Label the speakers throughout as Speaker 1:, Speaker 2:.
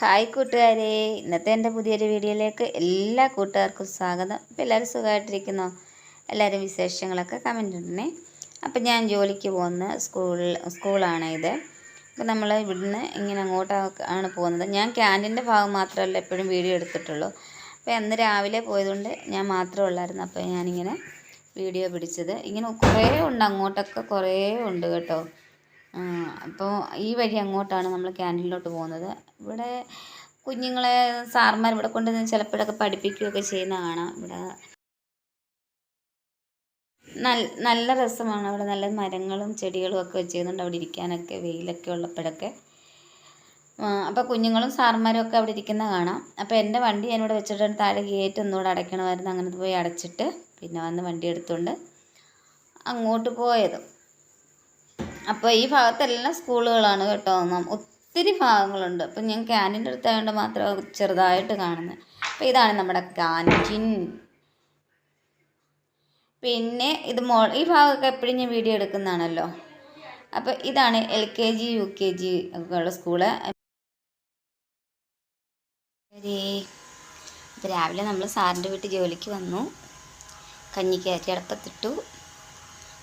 Speaker 1: Hi കൂട്ടുകാരെ. ഇന്നത്തെ എന്റെ പുതിയൊരു വീഡിയോയിലേക്ക് എല്ലാ കൂട്ടുകാർക്കും സ്വാഗതം. അപ്പോൾ എല്ലാവരും സുഖമായിട്ടിരിക്കുന്നോ? എല്ലാവരും വിശേഷങ്ങളൊക്കെ കമന്റ് ഇടണേ. അപ്പം ഞാൻ ജോലിക്ക് പോകുന്ന സ്കൂൾ സ്കൂളാണ് ഇത്. അപ്പോൾ നമ്മൾ ഇവിടുന്ന് ഇങ്ങനെ അങ്ങോട്ടാണ് പോകുന്നത്. ഞാൻ ക്യാന്റീന്റെ ഭാഗം മാത്രമല്ല എപ്പോഴും വീഡിയോ എടുത്തിട്ടുള്ളൂ. അപ്പോൾ അന്ന് രാവിലെ പോയതുകൊണ്ട് ഞാൻ മാത്രമേ ഉള്ളായിരുന്നു. അപ്പോൾ ഞാനിങ്ങനെ വീഡിയോ പിടിച്ചത്. ഇങ്ങനെ കുറേ ഉണ്ട് അങ്ങോട്ടൊക്കെ കുറേ ഉണ്ട് കേട്ടോ. അപ്പോൾ ഈ വഴി അങ്ങോട്ടാണ് നമ്മൾ ക്യാന്റീനിലോട്ട് പോകുന്നത്. ഇവിടെ കുഞ്ഞുങ്ങളെ സാർമാർ ഇവിടെ കൊണ്ടുവന്ന് ചിലപ്പോഴൊക്കെ പഠിപ്പിക്കുകയൊക്കെ ചെയ്യുന്ന കാണാം. ഇവിടെ നല്ല നല്ല രസമാണ്. അവിടെ നല്ല മരങ്ങളും ചെടികളും ഒക്കെ വെച്ചിരുന്നുണ്ട്. അവിടെ ഇരിക്കാനൊക്കെ വെയിലൊക്കെ ഉള്ളപ്പോഴൊക്കെ. അപ്പോൾ കുഞ്ഞുങ്ങളും സാറന്മാരും ഒക്കെ അവിടെ ഇരിക്കുന്ന കാണാം. അപ്പോൾ എന്റെ വണ്ടി ഞാനിവിടെ വെച്ചിട്ടുണ്ട്. താഴെ ഗേറ്റ് ഒന്നുകൂടെ അടയ്ക്കണമായിരുന്നു. അങ്ങനെ പോയി അടച്ചിട്ട് പിന്നെ വന്ന് വണ്ടി എടുത്തുകൊണ്ട് അങ്ങോട്ട് പോയത്. അപ്പോൾ ഈ ഭാഗത്തെല്ലാം സ്കൂളുകളാണ് കേട്ടോ. ഒത്തിരി ഭാഗങ്ങളുണ്ട്. അപ്പം ഞാൻ ക്യാന്റീന്റെ അടുത്തായതുകൊണ്ട് മാത്രം ചെറുതായിട്ട് കാണുന്നത് അപ്പോൾ ഇതാണ് നമ്മുടെ ക്യാന്റീൻ. പിന്നെ ഇത് മോ ഈ ഭാഗമൊക്കെ എപ്പോഴും ഞാൻ വീഡിയോ എടുക്കുന്നതാണല്ലോ. അപ്പോൾ ഇതാണ് L K G U K G ഒക്കെ ഉള്ള സ്കൂൾ രാവിലെ നമ്മൾ സാറിന്റെ വീട്ടിൽ ജോലിക്ക് വന്നു. കഞ്ഞിക്ക് അരി അടപ്പത്തിട്ടു.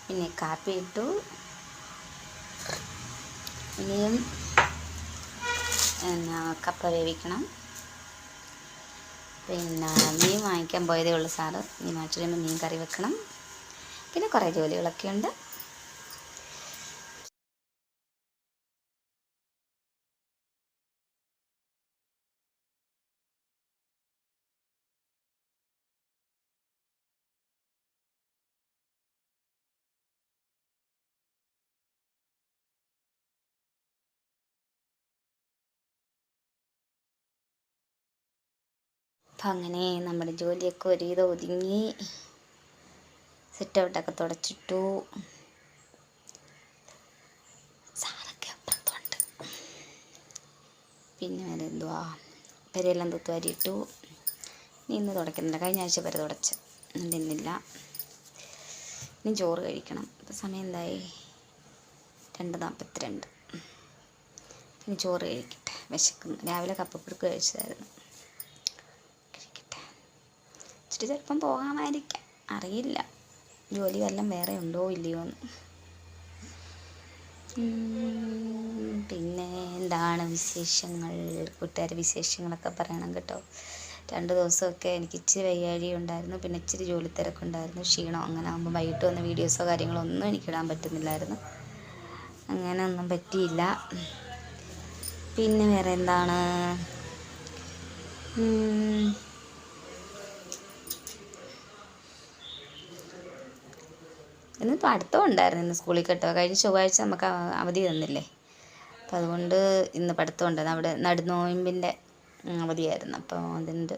Speaker 1: പിന്നെ കാപ്പി ഇട്ടു. ഇനിയും എന്നാ കപ്പ വേവിക്കണം. പിന്നെ മീൻ വാങ്ങിക്കാൻ പോയതേ ഉള്ളൂ സാറ്. മീൻ വാങ്ങിച്ചു കഴിയുമ്പോൾ മീൻ കറി വെക്കണം. പിന്നെ കുറേ ജോലികളൊക്കെ ഉണ്ട്. അങ്ങനെ നമ്മുടെ ജോലിയൊക്കെ ഒരുവിധം ഒതുങ്ങി സിറ്റ് ഔട്ടൊക്കെ തുടച്ചിട്ടു. സാറൊക്കെ അപ്പുറത്തുണ്ട്. പിന്നെ വേറെ എന്തുവാ? പെരയെല്ലാം തൂത്തുവാരിയിട്ടു ഇനി ഇന്ന് തുടക്കുന്നില്ല കഴിഞ്ഞ ആഴ്ച പെര തുടച്ച്. ഇന്നില്ല ഇനി ചോറ് കഴിക്കണം. ഇപ്പം സമയം എന്തായി? രണ്ട് നാൽപ്പത്തിരണ്ട് ഇനി ചോറ് കഴിക്കട്ടെ. വിശക്കുന്നു. രാവിലെ കപ്പപ്പുഴുക്ക് കഴിച്ചതായിരുന്നു. ഇച്ചിരി ചിലപ്പം പോകാമായിരിക്കാം. അറിയില്ല. ജോലി വല്ലതും വേറെ ഉണ്ടോ ഇല്ലയോ എന്ന്. പിന്നെ എന്താണ് വിശേഷങ്ങൾ? കൂട്ടുകാർ വിശേഷങ്ങളൊക്കെ പറയണം കേട്ടോ. രണ്ട് ദിവസമൊക്കെ എനിക്ക് ഇച്ചിരി വയ്യാഴി ഉണ്ടായിരുന്നു. പിന്നെ ഇച്ചിരി ജോലി തിരക്കുണ്ടായിരുന്നു. ക്ഷീണം. അങ്ങനെ ആകുമ്പോൾ വൈകിട്ട് വന്ന വീഡിയോസോ കാര്യങ്ങളോ ഒന്നും എനിക്ക് ഇടാൻ പറ്റുന്നില്ലായിരുന്നു. അങ്ങനെ ഒന്നും പറ്റിയില്ല. പിന്നെ വേറെ എന്താണ്? ഇന്ന് അടുത്തും ഉണ്ടായിരുന്നു ഇന്ന് സ്കൂളിൽ കേട്ടോ. കഴിഞ്ഞ ചൊവ്വാഴ്ച നമുക്ക് അവധി തന്നില്ലേ? അപ്പോൾ അതുകൊണ്ട് ഇന്ന് പഠിത്തം ഉണ്ടായിരുന്നു. അവിടെ നടുനോയമ്പിന്റെ അവധിയായിരുന്നു. അപ്പോൾ അതിന്റെ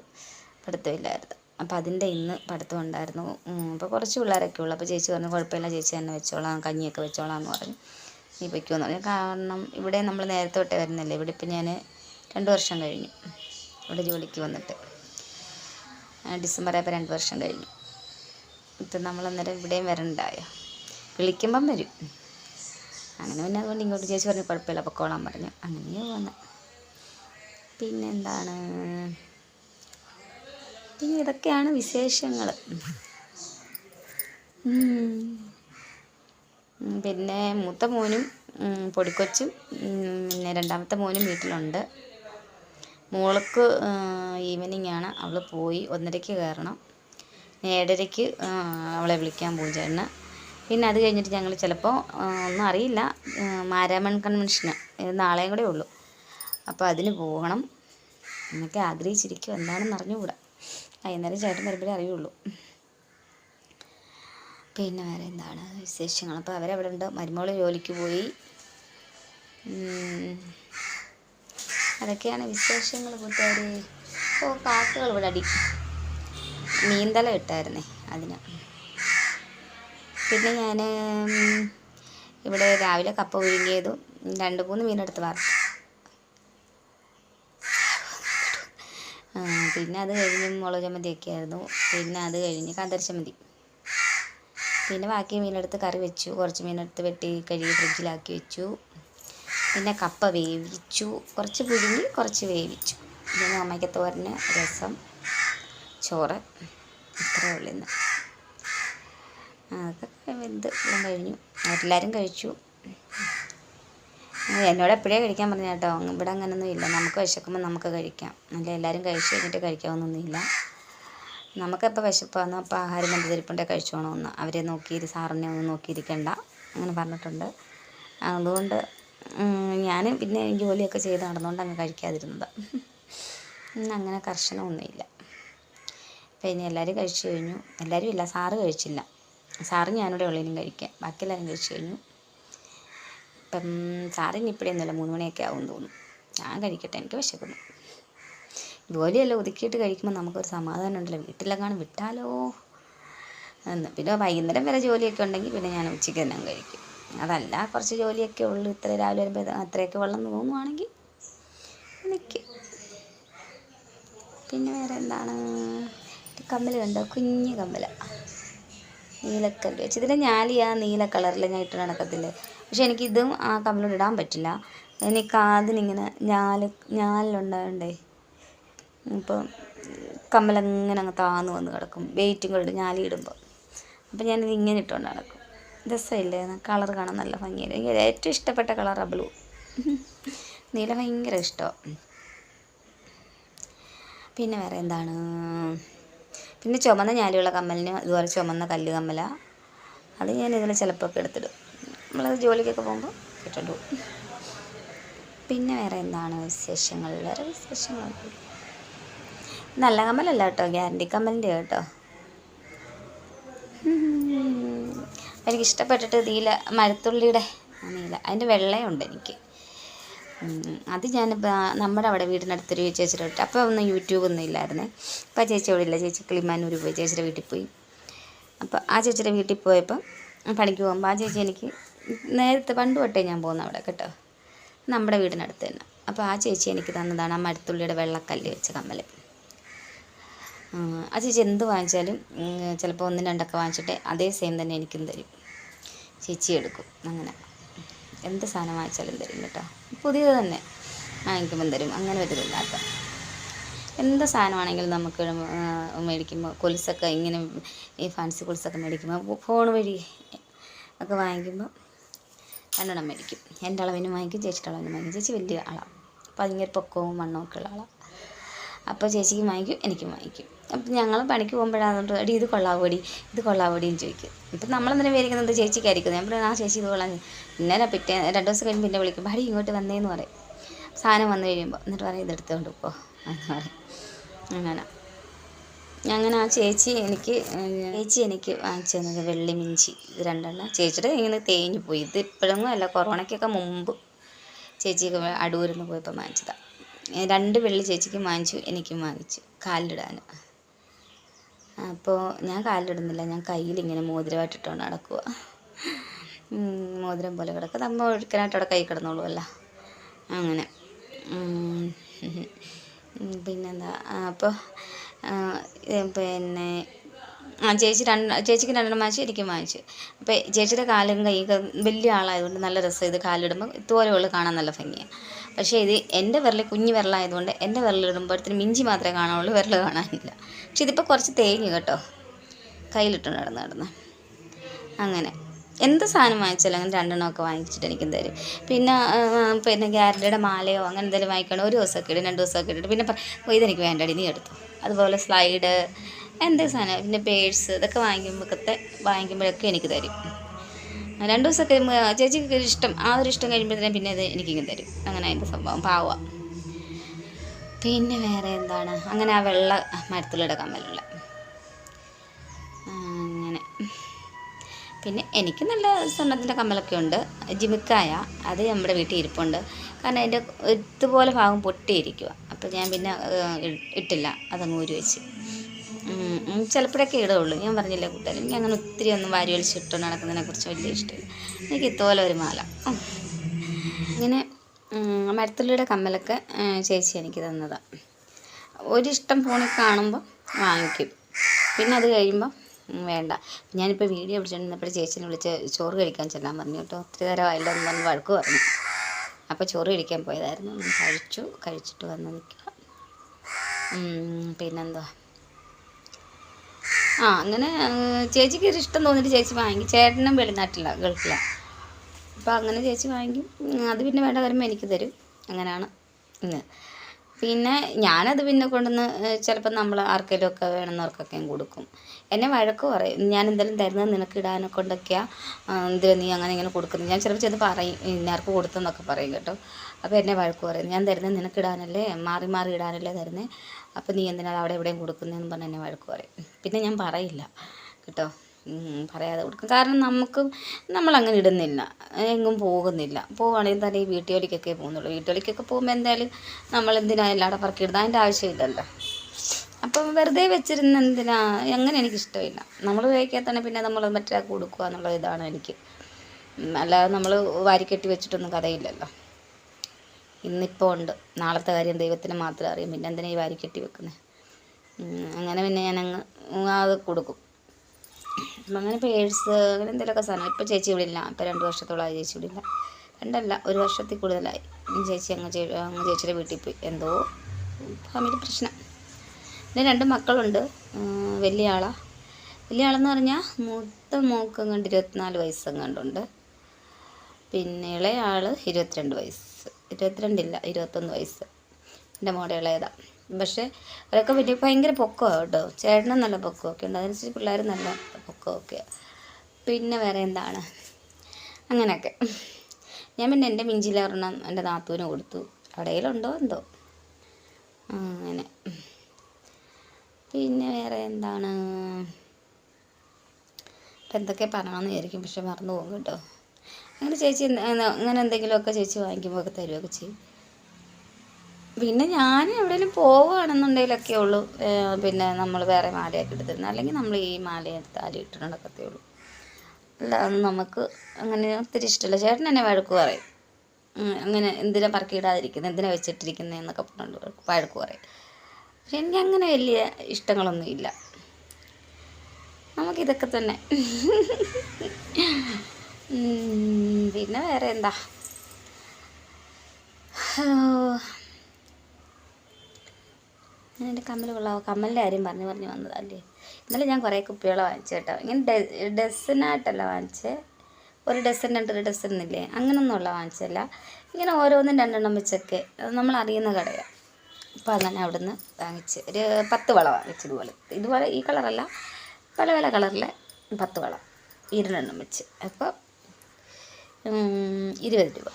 Speaker 1: പഠിത്തമില്ലായിരുന്നു അപ്പോൾ അതിന്റെ ഇന്ന് പഠിത്തം ഉണ്ടായിരുന്നു. അപ്പോൾ കുറച്ച് പിള്ളേരൊക്കെ ഉള്ളു. അപ്പോൾ ചേച്ചി പറഞ്ഞു കുഴപ്പമില്ല ചേച്ചി തന്നെ വെച്ചോളാം കഞ്ഞിയൊക്കെ വെച്ചോളാം എന്ന് പറഞ്ഞു. നീ വയ്ക്കുമെന്ന് പറഞ്ഞു. കാരണം ഇവിടെ നമ്മൾ നേരത്തെ തൊട്ടേ വരുന്നില്ലേ? ഇവിടെ ഇപ്പം ഞാൻ രണ്ട് വർഷം കഴിഞ്ഞു. ഇവിടെ ജോലിക്ക് വന്നിട്ട്. ഡിസംബർ ആയപ്പോൾ രണ്ട് വർഷം കഴിഞ്ഞു. ഇപ്പം നമ്മൾ അന്നേരം ഇവിടെയും വരണ്ടായോ? വിളിക്കുമ്പം വരും. അങ്ങനെ പിന്നെ അതുകൊണ്ട് ഇങ്ങോട്ട് ചേച്ചി പറഞ്ഞു കുഴപ്പമില്ല പൊക്കോളാൻ പറഞ്ഞു. വന്ന് പിന്നെ. എന്താണ് പിന്നെ ഇതൊക്കെയാണ് വിശേഷങ്ങൾ പിന്നെ മൂത്ത മോനും പൊടിക്കൊച്ചും പിന്നെ രണ്ടാമത്തെ മോനും വീട്ടിലുണ്ട്. മോൾക്ക് ഈവനിങ് ആണ് അവൾ പോയി ഒന്നരയ്ക്ക് കയറണം. ഏഴരയ്ക്ക് അവളെ വിളിക്കാൻ പോകും ചേട്ടന്. പിന്നെ അത് കഴിഞ്ഞിട്ട് ഞങ്ങൾ ചിലപ്പോൾ ഒന്നും അറിയില്ല. മാരാമൺ കൺവെൻഷന്. നാളെയും കൂടെ ഉള്ളൂ. അപ്പോൾ അതിന് പോകണം. എന്നൊക്കെ ആഗ്രഹിച്ചിരിക്കും എന്താണെന്ന് അറിഞ്ഞുകൂടാ. വൈകുന്നേരം ചേട്ടൻ വരുമ്പോഴേ അറിയുള്ളൂ. പിന്നെ വേറെ എന്താണ് വിശേഷങ്ങൾ അപ്പോൾ അവരവിടെ ഉണ്ട് മരുമോൾ ജോലിക്ക് പോയി. അതൊക്കെയാണ് വിശേഷങ്ങൾ കൂട്ടുകാർ ഓ കാക്കകൾ ഇവിടെ അടി. നീന്തല ഇട്ടായിരുന്നേ അതിന്. പിന്നെ ഞാൻ ഇവിടെ രാവിലെ കപ്പ പുഴുങ്ങിയതും രണ്ട് മൂന്ന് മീനെടുത്ത് വറുത്തു പിന്നെ അത് കഴിഞ്ഞ് മുളക് ചമ്മന്തിയൊക്കെ ആയിരുന്നു. പിന്നെ അത് കഴിഞ്ഞ് കാന്തരി ചമ്മന്തി. പിന്നെ ബാക്കി മീനെടുത്ത് കറി വെച്ചു. കുറച്ച് മീനെടുത്ത് വെട്ടി കഴുകി ഫ്രിഡ്ജിലാക്കി വെച്ചു. പിന്നെ കപ്പ വേവിച്ചു. കുറച്ച് പുഴുങ്ങി കുറച്ച് വേവിച്ചു. പിന്നെ അമ്മയ്ക്ക് തോരന് രസം. ചോറ്. അത്രേ ഉള്ളൂ ഇന്ന്. അതൊക്കെ എല്ലാം കഴിഞ്ഞു. അവരെല്ലാവരും കഴിച്ചു. എന്നോട് എപ്പോഴേ കഴിക്കാൻ പറഞ്ഞു കേട്ടോ. ഇവിടെ അങ്ങനൊന്നും ഇല്ല. നമുക്ക് വിശക്കുമ്പോൾ നമുക്ക് കഴിക്കാം. അല്ല? എല്ലാവരും കഴിച്ച് കഴിഞ്ഞിട്ട് കഴിക്കാവുന്നൊന്നുമില്ല. നമുക്കെപ്പോൾ വിശപ്പാണ്. അപ്പോൾ ആഹാരം എന്ത് തിരിപ്പുണ്ടെ കഴിച്ചോണമെന്ന് അവരെ നോക്കി സാറിനെ ഒന്നും നോക്കിയിരിക്കണ്ട. അങ്ങനെ പറഞ്ഞിട്ടുണ്ട്. അതുകൊണ്ട് ഞാൻ പിന്നെ ജോലിയൊക്കെ ചെയ്ത് നടന്നുകൊണ്ട് അങ്ങ് കഴിക്കാതിരുന്നത്. അങ്ങനെ കർശനമൊന്നുമില്ല. പിന്നെ എല്ലാവരും കഴിച്ചു കഴിഞ്ഞു. എല്ലാവരും ഇല്ല സാറ് കഴിച്ചില്ല. സാറ് ഞാനിവിടെ ഉള്ളതിനും കഴിക്കാം. ബാക്കി എല്ലാവരും കഴിച്ചു കഴിഞ്ഞു. ഇപ്പം സാറിന് ഇപ്പോഴൊന്നുമില്ല മൂന്ന് മണിയൊക്കെ ആവും തോന്നും ഞാൻ കഴിക്കട്ടെ എനിക്ക് വിശക്കുന്നു. ജോലിയെല്ലാം ഒതുക്കിയിട്ട് കഴിക്കുമ്പോൾ നമുക്കൊരു സമാധാനം ഉണ്ടല്ലോ. വീട്ടിലെങ്ങാനും വിട്ടാലോ? എന്ന്. പിന്നെ വൈകുന്നേരം വരെ ജോലിയൊക്കെ ഉണ്ടെങ്കിൽ പിന്നെ ഞാൻ ഉച്ചയ്ക്ക് തന്നെ കഴിക്കും. അതല്ല കുറച്ച് ജോലിയൊക്കെ ഉള്ളു. ഇത്ര രാവിലെ വരുമ്പോൾ അത്രയൊക്കെ വെള്ളം തോന്നുവാണെങ്കിൽ എനിക്ക് പിന്നെ വേറെ എന്താണ്? കമ്മൽ കണ്ടോ? കുഞ്ഞു കമ്മല നീലക്കല്ല് വെച്ച്. ഇതിന്റെ ഞാലി ആ നീല കളറിൽ ഞാൻ ഇട്ട് നടക്കത്തില്ലേ പക്ഷെ എനിക്കിതും ആ കമ്മലോട് ഇടാൻ പറ്റില്ല. എനിക്ക് കാതിനിങ്ങനെ ഞാൽ ഞാലിലുണ്ടാകണ്ടേ ഇപ്പം കമ്മലങ്ങനെ അങ്ങ് താന്ന് വന്ന് കിടക്കും. വെയിറ്റും കൊണ്ട് ഞാലി ഇടുമ്പോൾ അപ്പം ഞാനിത് ഇങ്ങനെ ഇട്ടുകൊണ്ട് നടക്കും. രസമില്ലേ? കളർ കാണാൻ നല്ല ഭംഗിയായിരുന്നു എനിക്ക് ഏറ്റവും ഇഷ്ടപ്പെട്ട കളറാണ് ബ്ലൂ. നീല ഭയങ്കര ഇഷ്ടമാണ് പിന്നെ വേറെ എന്താണ്? പിന്നെ ചുമന്ന ഞാലുള്ള കമ്മലിന് ഇതുപോലെ ചുമന്ന കല്ല് കമ്മല. അത് ഞാൻ ഇതിൽ ചിലപ്പോൾ ഒക്കെ എടുത്തിടും. നമ്മൾ ജോലിക്കൊക്കെ പോകുമ്പോൾ ഇട്ടിട്ട് പിന്നെ വേറെ എന്താണ് വിശേഷങ്ങൾ? വേറെ വിശേഷങ്ങൾ നല്ല കമ്മലല്ല കേട്ടോ ഗ്യാരണ്ടി കമ്മലിന്റെ കേട്ടോ. എനിക്ക് ഇഷ്ടപ്പെട്ടിട്ട് നീല മരത്തുള്ളിയുടെ നീല അതിന്റെ വെള്ളയുണ്ട് എനിക്ക്. അത് ഞാൻ നമ്മുടെ അവിടെ വീടിനടുത്തൊരു ചേച്ചിയുടെ വീട്ടിൽ അപ്പോൾ ഒന്നും യൂട്യൂബ് ഒന്നും ഇല്ലായിരുന്നു. അപ്പോൾ ആ ചേച്ചി അവിടെ ഇല്ല. ചേച്ചി കിളിമാനൂർ പോയി. ചേച്ചിയുടെ വീട്ടിൽ പോയി. അപ്പോൾ ആ ചേച്ചിയുടെ വീട്ടിൽ പോയപ്പോൾ പണിക്ക് പോകുമ്പോൾ ആ ചേച്ചി എനിക്ക് നേരത്തെ പണ്ട് തൊട്ടേ ഞാൻ പോകുന്ന അവിടെ കേട്ടോ. നമ്മുടെ വീടിനടുത്ത് തന്നെ. അപ്പോൾ ആ ചേച്ചി എനിക്ക് തന്നതാണ് ആ മരത്തുള്ളിയുടെ വെള്ളക്കല്ല് വെച്ച കമ്മൽ ആ ചേച്ചി എന്ത് വാങ്ങിച്ചാലും ചിലപ്പോൾ ഒന്നും രണ്ടൊക്കെ വാങ്ങിച്ചിട്ട് അതേ സെയിം തന്നെ എനിക്കും തരും. ചേച്ചി എടുക്കും. അങ്ങനെ. എന്ത് സാധനം വാങ്ങിച്ചാലും തരും കേട്ടോ. പുതിയത് തന്നെ വാങ്ങിക്കുമ്പം തരും. അങ്ങനെ വരുന്നില്ലാത്ത എന്ത് സാധനമാണെങ്കിലും നമുക്ക് മേടിക്കുമ്പോൾ കൊലുസൊക്കെ ഇങ്ങനെ ഈ ഫാൻസി കൊലുസൊക്കെ മേടിക്കുമ്പോൾ ഫോൺ വഴി ഒക്കെ വാങ്ങിക്കുമ്പോൾ രണ്ടെണ്ണം മേടിക്കും. എന്റെ അളവിനും വാങ്ങിക്കും ചേച്ചിയുടെ അളവിനും വാങ്ങിക്കും. ചേച്ചി വലിയ ആളാണ് ഭയങ്കര പൊക്കവും വണ്ണവും ഒക്കെ ഉള്ള ആളാണ് അപ്പോൾ ചേച്ചിക്ക് വാങ്ങിക്കും എനിക്കും വാങ്ങിക്കും. അപ്പം ഞങ്ങൾ പണിക്ക് പോകുമ്പോഴാണ് അടി ഇത് കൊള്ളാവോടി ഇത് കൊള്ളാവോടി എന്ന് ചോദിക്കും. ഇപ്പം നമ്മളെന്തിനാ വിചാരിക്കുന്നത് ചേച്ചിക്കായിരിക്കും ഞാൻ പറയും ആ ചേച്ചി ഇത് കൊള്ളാം. പിന്നെ പിറ്റേ രണ്ട് ദിവസം കഴിയുമ്പോൾ പിന്നെ വിളിക്കും അടി ഇങ്ങോട്ട് വന്നേ എന്ന് പറയും. സാധനം വന്നു കഴിയുമ്പോൾ എന്നിട്ട് പറയും ഇതെടുത്തുകൊണ്ട് പോ എന്ന് പറയും. അങ്ങനെ. അങ്ങനെ ആ ചേച്ചി എനിക്ക് ചേച്ചി എനിക്ക് വാങ്ങിച്ചു തന്നത് വെള്ളി മിഞ്ചി. ഇത് രണ്ടെണ്ണം. ചേച്ചിയുടെ ഇങ്ങനെ തേഞ്ഞു പോയി. ഇത് ഇപ്പോഴൊന്നും അല്ല കൊറോണയ്ക്കൊക്കെ മുമ്പ് ചേച്ചിക്ക് അടൂരിൽ നിന്ന് പോയപ്പോൾ വാങ്ങിച്ചതാണ് രണ്ട് വെള്ളി ചേച്ചിക്കും വാങ്ങിച്ചു എനിക്കും വാങ്ങിച്ചു. കാലിലിടാൻ അപ്പോൾ ഞാൻ കാലിലിടുന്നില്ല. ഞാൻ കയ്യിലിങ്ങനെ മോതിരമായിട്ട് ഇട്ടുകൊണ്ട് നടക്കുക മോതിരം പോലെ കിടക്കുക നമ്മൾ ഒഴുക്കനായിട്ട് അവിടെ കൈ കിടന്നോളൂ അല്ല അങ്ങനെ പിന്നെന്താ? അപ്പോൾ പിന്നെ ആ ചേച്ചി രണ്ട് ചേച്ചിക്ക് രണ്ടെണ്ണം വാങ്ങിച്ചു എനിക്കും വാങ്ങിച്ചു. അപ്പോൾ ചേച്ചിയുടെ കാലും കൈ വലിയ ആളായതുകൊണ്ട് നല്ല രസം ഇത് കാലിടുമ്പോൾ ഇതുപോലെയുള്ള കാണാൻ നല്ല ഭംഗിയാണ് പക്ഷേ ഇത് എന്റെ വിരൽ കുഞ്ഞു വിരലായതുകൊണ്ട് എന്റെ വിരലിടുമ്പോഴത്തേനും മിഞ്ചി മാത്രമേ കാണാവുള്ളൂ വിരൽ കാണാനില്ല. പക്ഷെ ഇതിപ്പോൾ കുറച്ച് തേഞ്ഞു കേട്ടോ. കയ്യിലിട്ട് നടന്ന് നടന്ന്. അങ്ങനെ. എന്ത് സാധനം വാങ്ങിച്ചാലും അങ്ങനെ രണ്ടെണ്ണമൊക്കെ വാങ്ങിച്ചിട്ട് എനിക്ക് തരും പിന്നെ പിന്നെ ഗ്യാരണ്ടിയുടെ മാലയോ അങ്ങനെ എന്തെങ്കിലും വാങ്ങിക്കണം? ഒരു ദിവസമൊക്കെ ഇടും രണ്ട് ദിവസമൊക്കെ ഇട്ടിട്ട് പിന്നെ ഇതെനിക്ക് വേണ്ടടി നീ എടുത്തു. അതുപോലെ സ്ലൈഡ് എന്ത് സാധനം? പിന്നെ പേഴ്സ് ഇതൊക്കെ വാങ്ങിക്കുമ്പോഴത്തെ വാങ്ങിക്കുമ്പോഴൊക്കെ എനിക്ക് തരും. രണ്ട് ദിവസമൊക്കെ ചേച്ചിക്ക് ഇഷ്ടം. ആ ഒരു ഇഷ്ടം കഴിയുമ്പോഴത്തേനും പിന്നെ എനിക്ക് എനിക്കിങ്ങനെ തരും. അങ്ങനെ അതിന്റെ സംഭവം പാവ. പിന്നെ വേറെ എന്താണ്? അങ്ങനെ ആ വെള്ള മരത്തിലൂടെ കമ്മലുള്ള. അങ്ങനെ. പിന്നെ എനിക്ക് നല്ല സ്വർണത്തിന്റെ കമ്മലൊക്കെ ഉണ്ട്. ജിമിക്കായ അത് നമ്മുടെ വീട്ടിൽ ഇരിപ്പുണ്ട്. കാരണം അതിന്റെ ഇതുപോലെ ഭാഗം പൊട്ടിയിരിക്കുക അപ്പോൾ ഞാൻ പിന്നെ ഇട്ടില്ല. അതങ്ങ് ഊരി വെച്ച്. ചിലപ്പോഴൊക്കെ ഇടുള്ളൂ ഞാൻ പറഞ്ഞില്ലേ കൂട്ടുകാർ എനിക്ക് അങ്ങനെ ഒത്തിരി ഒന്നും വാരി വലിച്ചിട്ട് നടക്കുന്നതിനെ കുറിച്ച് വലിയ ഇഷ്ടമില്ല. എനിക്ക് ഇതുപോലെ ഒരു മാല. ഇങ്ങനെ മരത്തുള്ളിയുടെ കമ്മലൊക്കെ ചേച്ചി എനിക്ക് തന്നതാണ് ഒരിഷ്ടം ഫോണിൽ കാണുമ്പോൾ വാങ്ങിക്കും. പിന്നെ അത് കഴിയുമ്പോൾ വേണ്ട. ഞാനിപ്പോൾ വീഡിയോ പിടിച്ചിരുന്നപ്പോൾ ചേച്ചിനെ വിളിച്ച് ചോറ് കഴിക്കാൻ ചെല്ലാൻ പറഞ്ഞു കേട്ടോ. ഒത്തിരി നേരം ആയില്ല എന്ന് പറഞ്ഞ് വഴക്ക് പറഞ്ഞു. അപ്പോൾ ചോറ് കഴിക്കാൻ പോയതായിരുന്നു. കഴിച്ചു കഴിച്ചിട്ട് വന്ന് നിൽക്കുക. പിന്നെന്താ ആ അങ്ങനെ ചേച്ചിക്ക് ഇഷ്ടം തോന്നിയിട്ട് ചേച്ചി വാങ്ങി. ചേട്ടനും വെളിനാട്ടില്ല ഗൾഫില. അപ്പോൾ അങ്ങനെ ചേച്ചി വാങ്ങി. അത് പിന്നെ വേണ്ട വരുമ്പോൾ എനിക്ക് തരും. അങ്ങനെയാണ് ഇന്ന് പിന്നെ ഞാനത് പിന്നെ കൊണ്ടുവന്ന് ചിലപ്പോൾ നമ്മൾ ആർക്കെങ്കിലും ഒക്കെ വേണമെന്നവർക്കൊക്കെ കൊടുക്കും. എന്നെ വഴക്ക് പറയും. ഞാൻ എന്തെങ്കിലും തരുന്നത് നിനക്ക് ഇടാനെ കൊണ്ടൊക്കെയാണ് എന്തിനാ നീ അങ്ങനെ ഇങ്ങനെ കൊടുക്കുന്നത്? ഞാൻ ചിലപ്പോൾ ചെന്ന് പറയും. ഇന്നാർക്ക് കൊടുത്തെന്നൊക്കെ പറയും കേട്ടോ. അപ്പോൾ എന്നെ വഴക്ക് പറയും. ഞാൻ തരുന്നത് നിനക്ക് ഇടാനല്ലേ? മാറി മാറി ഇടാനല്ലേ തരുന്നത് അപ്പോൾ നീ എന്തിനാണ് അവിടെ എവിടെയും കൊടുക്കുന്നതെന്ന് പറഞ്ഞ് എന്നെ വഴക്ക് പറയും. പിന്നെ ഞാൻ പറയില്ല കേട്ടോ. പറയാതെ കൊടുക്കും. കാരണം നമുക്ക് നമ്മളങ്ങനെ ഇടുന്നില്ല. എങ്ങും പോകുന്നില്ല. പോവുകയാണെങ്കിൽ തന്നെ ഈ വീട്ടുജോലിക്കൊക്കെ പോകുന്നുള്ളൂ. വീട്ടുജോലിക്കൊക്കെ പോകുമ്പോൾ എന്തായാലും നമ്മൾ എന്തിനാ എല്ലാവരുടെ പറക്കി ഇടുന്നത്? അതിന്റെ ആവശ്യമില്ലല്ലോ. അപ്പം വെറുതെ വെച്ചിരുന്ന എന്തിനാ? അങ്ങനെ എനിക്കിഷ്ടമില്ല. നമ്മൾ ഉപയോഗിക്കാൻ തന്നെ പിന്നെ നമ്മൾ മറ്റേ കൊടുക്കുക എന്നുള്ള ഇതാണ് എനിക്ക്. അല്ലാതെ നമ്മൾ വാരിക്കെട്ടി വെച്ചിട്ടൊന്നും കഥയില്ലല്ലോ. ഇന്നിപ്പോൾ ഉണ്ട്. നാളത്തെ കാര്യം ദൈവത്തിന് മാത്രമേ അറിയാം. പിന്നെ എന്തിനാ ഈ വാരിക്കെട്ടി വെക്കുന്നത് അങ്ങനെ പിന്നെ ഞാനങ്ങ് അത് കൊടുക്കും. അങ്ങനെ പേഴ്സ് അങ്ങനെ എന്തെങ്കിലുമൊക്കെ സാധനം. ഇപ്പോൾ ചേച്ചി ഇവിടെ ഇല്ല. ഇപ്പോൾ രണ്ട് വർഷത്തോളമായി ചേച്ചി ഇവിടെ ഇല്ല. രണ്ടല്ല ഒരു വർഷത്തിൽ കൂടുതലായി. ചേച്ചി അങ്ങ് അങ്ങ് ചേച്ചിയുടെ വീട്ടിൽ പോയി. എന്തോ ഫാമിലി പ്രശ്നം. പിന്നെ രണ്ട് മക്കളുണ്ട്. വലിയ ആളാ. വലിയ ആളെന്ന് പറഞ്ഞാൽ മൂത്ത മോക്ക് കണ്ട് ഇരുപത്തിനാല് വയസ്സെങ്ങാണ്ടുണ്ട്. പിന്നെ ഇളയ ആൾ ഇരുപത്തിരണ്ട് വയസ്സ്. ഇരുപത്തിരണ്ടില്ല ഇരുപത്തൊന്ന് വയസ്സ്. എന്റെ മോടെ ഇളയതാ. പക്ഷേ അവരൊക്കെ വലിയ ഭയങ്കര പൊക്കമാണ് കേട്ടോ. ചേട്ടനും നല്ല പൊക്കമൊക്കെ ഉണ്ട്. അതനുസരിച്ച് പിള്ളേർ നല്ല പൊക്കമൊക്കെ പിന്നെ വേറെ എന്താണ്? അങ്ങനെയൊക്കെ. ഞാൻ പിന്നെ എന്റെ മിഞ്ചിലൊരെണ്ണം എന്റെ നാത്തൂന് കൊടുത്തു. അവിടെയിലുണ്ടോ എന്തോ? അങ്ങനെ. പിന്നെ വേറെ എന്താണ്? ഇപ്പം എന്തൊക്കെ പറയണമെന്ന് വിചാരിക്കും. പക്ഷെ മറന്നു പോകും കേട്ടോ. അങ്ങനെ ചേച്ചി അങ്ങനെ എന്തെങ്കിലുമൊക്കെ ചേച്ചി വാങ്ങിക്കുമ്പോൾ ഒക്കെ തരുമൊക്കെ ചെയ്യും. പിന്നെ ഞാൻ എവിടെയെങ്കിലും പോവുകയാണെന്നുണ്ടെങ്കിലൊക്കെ ഉള്ളൂ. പിന്നെ നമ്മൾ വേറെ മാലയൊക്കെ എടുത്തിരുന്നത് അല്ലെങ്കിൽ നമ്മൾ ഈ മാലയെ താലി ഇട്ട് നടക്കത്തേ ഉള്ളൂ. അല്ല നമുക്ക് അങ്ങനെ ഒത്തിരി ഇഷ്ടമില്ല. ചേട്ടൻ എന്നെ വഴക്ക് പറയും. അങ്ങനെ എന്തിനാ പറക്കിയിടാതിരിക്കുന്നത് എന്തിനാ വെച്ചിട്ടിരിക്കുന്നത് എന്നൊക്കെ പറഞ്ഞുകൊണ്ട് വഴക്ക് പറയും. പക്ഷെ എനിക്ക് അങ്ങനെ വലിയ ഇഷ്ടങ്ങളൊന്നും ഇല്ല. നമുക്കിതൊക്കെ തന്നെ. പിന്നെ വേറെ എന്താ? എന്റെ കമ്മൽ കൊള്ളാവോ കമ്മലിന്റെ കാര്യം പറഞ്ഞ് പറഞ്ഞ് വന്നതല്ലേ? ഇന്നലെ ഞാൻ കുറേ കുപ്പികളെ വാങ്ങിച്ചു കേട്ടോ. ഇങ്ങനെ ഡെ ഡസനായിട്ടല്ല വാങ്ങിച്ചേ. ഒരു ഡസൻ രണ്ടൊരു ഡസൻ എന്നില്ലേ? അങ്ങനൊന്നുമുള്ള വാങ്ങിച്ചല്ല ഇങ്ങനെ ഓരോന്നും രണ്ടെണ്ണം വെച്ചൊക്കെ. അത് നമ്മൾ അറിയുന്ന കടയാണ് അപ്പോൾ അങ്ങനെ അവിടുന്ന് വാങ്ങിച്ച്. ഒരു പത്ത് വള വാങ്ങിച്ചതുപോലെ ഇതുപോലെ. ഈ കളറല്ല. പല പല കളറിലെ പത്ത് വള. ഇരുണ്ടെണ്ണം വെച്ച്. അപ്പോൾ ഇരുപത് രൂപ.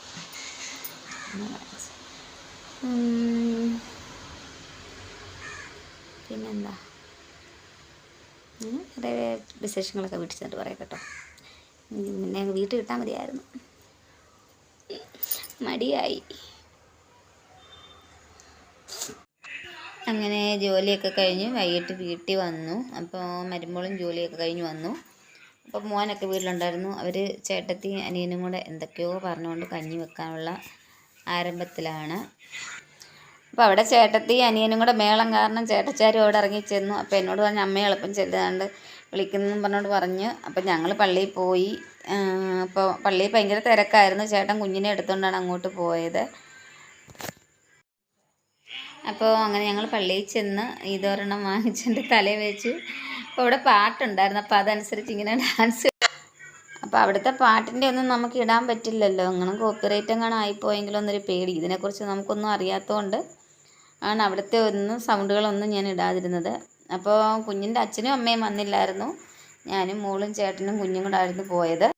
Speaker 1: പിന്നെന്താ? കുറേ വിശേഷങ്ങളൊക്കെ വീട്ടിൽ ചെന്നിട്ട് പറയാം കേട്ടോ. പിന്നെ വീട്ടിൽ കിട്ടാൻ മതിയായിരുന്നു. മടിയായി. അങ്ങനെ ജോലിയൊക്കെ കഴിഞ്ഞ് വൈകിട്ട് വീട്ടിൽ വന്നു. അപ്പോൾ മരുമോളും ജോലിയൊക്കെ കഴിഞ്ഞ് വന്നു. അപ്പോൾ മോനൊക്കെ വീട്ടിലുണ്ടായിരുന്നു. അവർ ചേട്ടത്തി അനിയനും കൂടെ എന്തൊക്കെയോ പറഞ്ഞുകൊണ്ട് കഞ്ഞി വെക്കാനുള്ള ആരംഭത്തിലാണ്. അപ്പോൾ അവിടെ ചേട്ടത്തി അനിയനും കൂടെ മേളം കാരണം ചേട്ടച്ചാരും അവിടെ ഇറങ്ങി ചെന്നു. അപ്പോൾ എന്നോട് പറഞ്ഞു അമ്മ എളുപ്പം ചെല്ലാണ്ട് വിളിക്കുന്നു പറഞ്ഞോണ്ട് പറഞ്ഞ്. അപ്പോൾ ഞങ്ങൾ പള്ളിയിൽ പോയി. അപ്പോൾ പള്ളിയിൽ ഭയങ്കര തിരക്കായിരുന്നു. ചേട്ടൻ കുഞ്ഞിനെ എടുത്തുകൊണ്ടാണ് അങ്ങോട്ട് പോയത്. അപ്പോൾ അങ്ങനെ ഞങ്ങൾ പള്ളിയിൽ ചെന്ന് ഇതൊരെണ്ണം വാങ്ങിച്ചെന്റെ തലയിൽ വെച്ചു. അപ്പോൾ അവിടെ പാട്ടുണ്ടായിരുന്നു. അപ്പോൾ അതനുസരിച്ച് ഇങ്ങനെ ഡാൻസ് അപ്പോൾ അവിടുത്തെ പാട്ടിന്റെ ഒന്നും നമുക്ക് ഇടാൻ പറ്റില്ലല്ലോ. അങ്ങനെ കോപ്പിറൈറ്റ് എങ്ങനെ ആയിപ്പോയെങ്കിലും ഒന്നൊരു പേടി. ഇതിനെക്കുറിച്ച് നമുക്കൊന്നും അറിയാത്തതുകൊണ്ട് ആണ് അവിടുത്തെ ഒന്നും സൗണ്ടുകളൊന്നും ഞാൻ ഇടാതിരുന്നത്. അപ്പോൾ കുഞ്ഞിന്റെ അച്ഛനും അമ്മയും വന്നില്ലായിരുന്നു. ഞാനും മോളും ചേട്ടനും കുഞ്ഞും കൂടെ ആയിരുന്നു പോയത്.